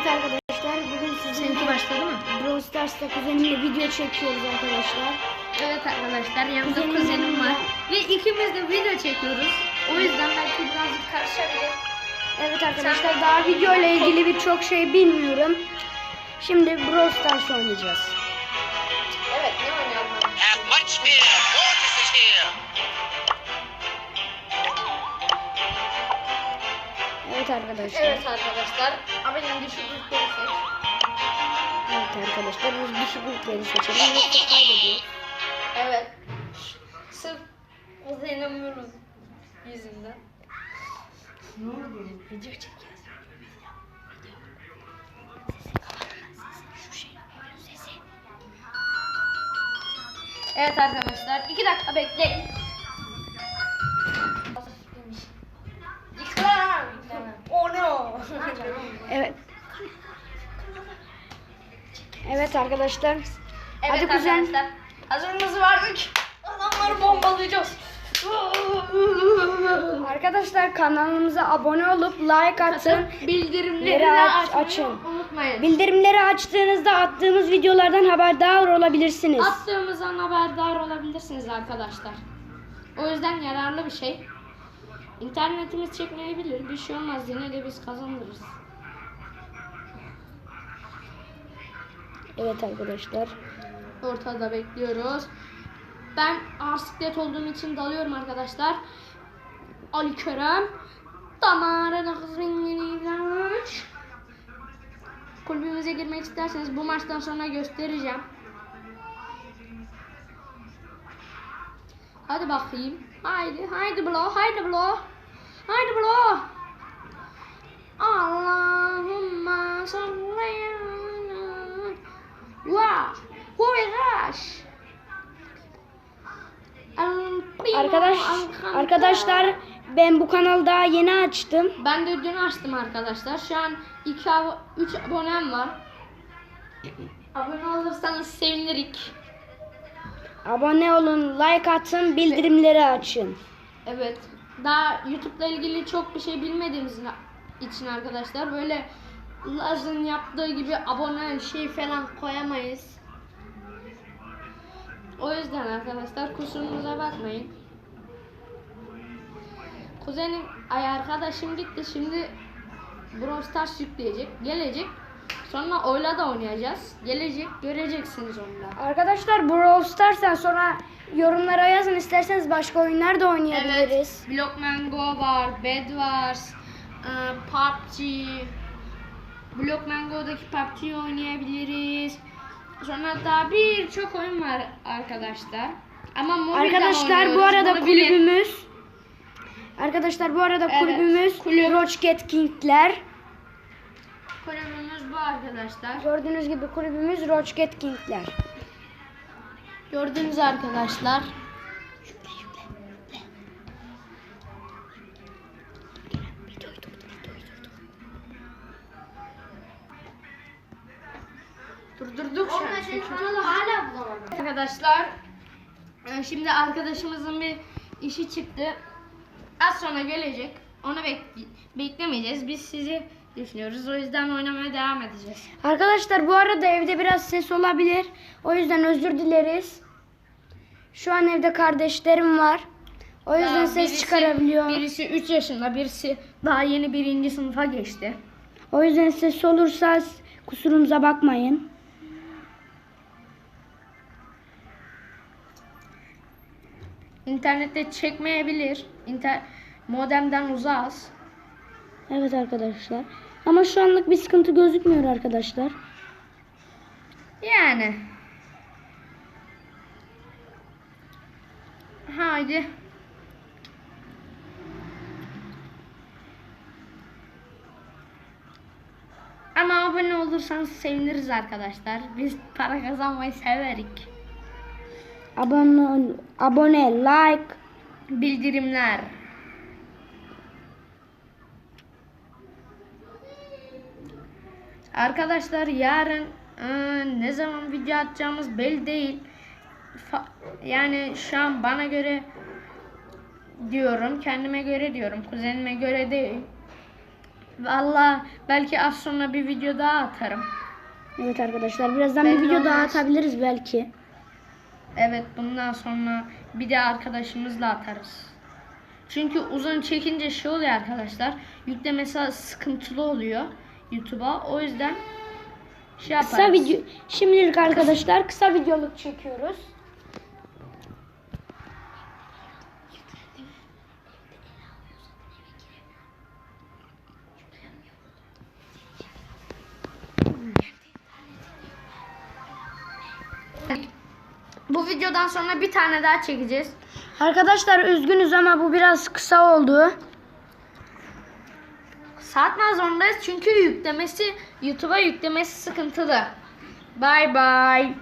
Evet arkadaşlar bugün sizinle başladı mı? Brawl Stars'ta kuzenimle video çekiyoruz arkadaşlar. Evet arkadaşlar yanımda Kuzenim kuzenim var. Ve ikimiz de video çekiyoruz. O yüzden belki birazcık karışabilir. Evet arkadaşlar daha video ile ilgili birçok şey bilmiyorum. Şimdi Brawl Stars oynayacağız. Evet ne oynayalım? Have much. Mortis is here. Evet arkadaşlar. Evet arkadaşlar. Abinin düşüklükleri seç. Evet arkadaşlar biz düşüklükleri seçelim. Yoksa kaybediyoruz. Evet. Sırf kuzenim yüzünden. Ne oldu? Video çekiyoruz. Evet arkadaşlar iki dakika bekleyin. Evet arkadaşlar. Evet Hadi kuzen. arkadaşlar. Hazırlığımızı verdik. Adamları bombalayacağız. Arkadaşlar kanalımıza abone olup like atın. Bildirimleri aç- açmayı açın. unutmayın. Bildirimleri açtığınızda attığımız videolardan haberdar olabilirsiniz. Attığımızdan haberdar olabilirsiniz arkadaşlar. O yüzden yararlı bir şey. İnternetimiz çekmeyebilir. Bir şey olmaz. Yine de biz kazanırız. Evet arkadaşlar. Ortada bekliyoruz. Ben arsiklet olduğum için dalıyorum arkadaşlar. Ali Kerem. Damarına kızgınlık. Kulübümüze girmek isterseniz bu maçtan sonra göstereceğim. Hadi bakayım. Haydi, haydi blo, haydi blo. Haydi blo. Allahümme salli My gosh. Arkadaş arkadaşlar ben bu kanalı daha yeni açtım. Ben de dün açtım arkadaşlar. Şu an 2 3 abonem var. Abone olursanız sevinirik. Abone olun, like atın, bildirimleri açın. Evet. Daha YouTube'la ilgili çok bir şey bilmediğimiz için arkadaşlar böyle Laz'ın yaptığı gibi abone şey falan koyamayız. O yüzden arkadaşlar kusurumuza bakmayın. Kuzenim ay arkadaşım gitti şimdi Brawl Stars yükleyecek. Gelecek. Sonra oyla da oynayacağız. Gelecek göreceksiniz onunla. Arkadaşlar Brawl Stars'tan sonra yorumlara yazın isterseniz başka oyunlar da oynayabiliriz. Evet. Block Mango var, Bed Wars, e, PUBG. Block Mango'daki PUBG'yi oynayabiliriz. Sonra daha birçok oyun var arkadaşlar. Ama mobilden Arkadaşlar bu oynuyoruz, arada bunu bilin. kulübümüz Arkadaşlar bu arada Evet, kulübümüz kulüp. Rocket King'ler. Kulübümüz bu arkadaşlar. Gördüğünüz gibi kulübümüz Rocket King'ler. Gördüğünüz arkadaşlar. Durdurduk şu an. Hala bulamadım. Arkadaşlar e, şimdi arkadaşımızın bir işi çıktı. Az sonra gelecek. Onu bek- beklemeyeceğiz. Biz sizi düşünüyoruz. O yüzden oynamaya devam edeceğiz. Arkadaşlar bu arada evde biraz ses olabilir. O yüzden özür dileriz. Şu an evde kardeşlerim var. O yüzden Daha ses birisi- çıkarabiliyor. Birisi 3 yaşında, birisi daha yeni birinci sınıfa geçti. O yüzden ses olursa kusurumuza bakmayın. İnternette çekmeyebilir. İnter modemden uzağız. Evet arkadaşlar. Ama şu anlık bir sıkıntı gözükmüyor arkadaşlar. Yani. Haydi. Ama abone olursanız seviniriz arkadaşlar. Biz para kazanmayı severik. Abone, abone, like. Bildirimler. Arkadaşlar yarın e, ne zaman video atacağımız belli değil. Fa- yani şu an bana göre diyorum, kendime göre diyorum, kuzenime göre değil. Valla belki az sonra bir video daha atarım. Evet arkadaşlar birazdan bir Belli video daha olmaz. atabiliriz belki. Evet bundan sonra bir de arkadaşımızla atarız. Çünkü uzun çekince şey oluyor arkadaşlar. Yüklemesi sıkıntılı oluyor YouTube'a. O yüzden şey yaparız. Kısa video şimdilik arkadaşlar kısa videoluk çekiyoruz. Videodan sonra bir tane daha çekeceğiz. Arkadaşlar üzgünüz ama bu biraz kısa oldu. Satmak zorundayız çünkü yüklemesi YouTube'a yüklemesi sıkıntılı. Bye bye.